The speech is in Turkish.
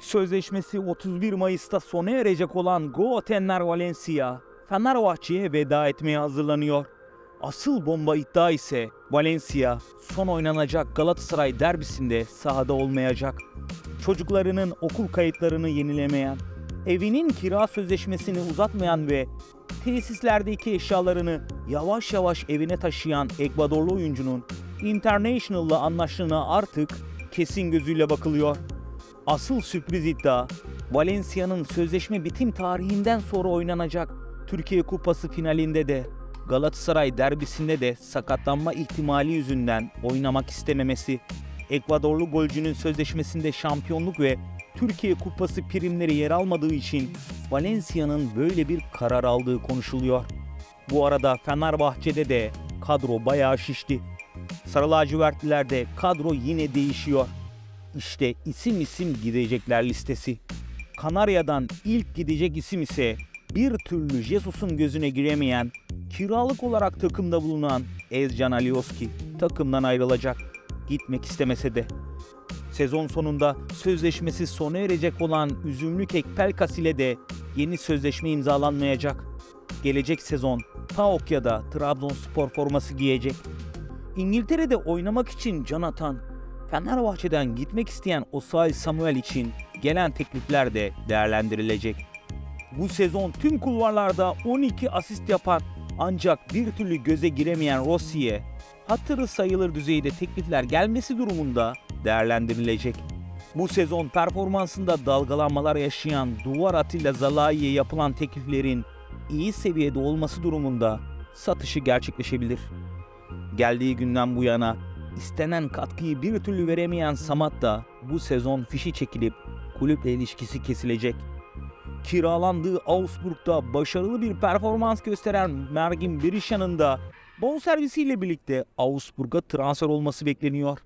Sözleşmesi 31 Mayıs'ta sona erecek olan Goatenler Valencia, Fenerbahçe'ye veda etmeye hazırlanıyor. Asıl bomba iddia ise Valencia son oynanacak Galatasaray derbisinde sahada olmayacak. Çocuklarının okul kayıtlarını yenilemeyen, evinin kira sözleşmesini uzatmayan ve tesislerdeki eşyalarını yavaş yavaş evine taşıyan Ekvadorlu oyuncunun International'la anlaştığına artık kesin gözüyle bakılıyor. Asıl sürpriz iddia Valencia'nın sözleşme bitim tarihinden sonra oynanacak Türkiye Kupası finalinde de Galatasaray derbisinde de sakatlanma ihtimali yüzünden oynamak istememesi. Ekvadorlu golcünün sözleşmesinde şampiyonluk ve Türkiye Kupası primleri yer almadığı için Valencia'nın böyle bir karar aldığı konuşuluyor. Bu arada Fenerbahçe'de de kadro bayağı şişti. Sarı lacivertlilerde kadro yine değişiyor. İşte isim isim gidecekler listesi. Kanarya'dan ilk gidecek isim ise bir türlü Jesus'un gözüne giremeyen, kiralık olarak takımda bulunan Ezcan Alioski takımdan ayrılacak. Gitmek istemese de. Sezon sonunda sözleşmesi sona erecek olan Üzümlü Kek Pelkas ile de yeni sözleşme imzalanmayacak. Gelecek sezon PAOK ya da Trabzonspor forması giyecek. İngiltere'de oynamak için can atan, Fenerbahçe'den gitmek isteyen Osay Samuel için gelen teklifler de değerlendirilecek. Bu sezon tüm kulvarlarda 12 asist yapan ancak bir türlü göze giremeyen Rossi'ye hatırı sayılır düzeyde teklifler gelmesi durumunda değerlendirilecek. Bu sezon performansında dalgalanmalar yaşayan Duvar Atilla Zalai'ye yapılan tekliflerin iyi seviyede olması durumunda satışı gerçekleşebilir. Geldiği günden bu yana istenen katkıyı bir türlü veremeyen Samat da bu sezon fişi çekilip kulüple ilişkisi kesilecek. Kiralandığı Augsburg'da başarılı bir performans gösteren Mergin Berisha'nın da bonservisiyle birlikte Augsburg'a transfer olması bekleniyor.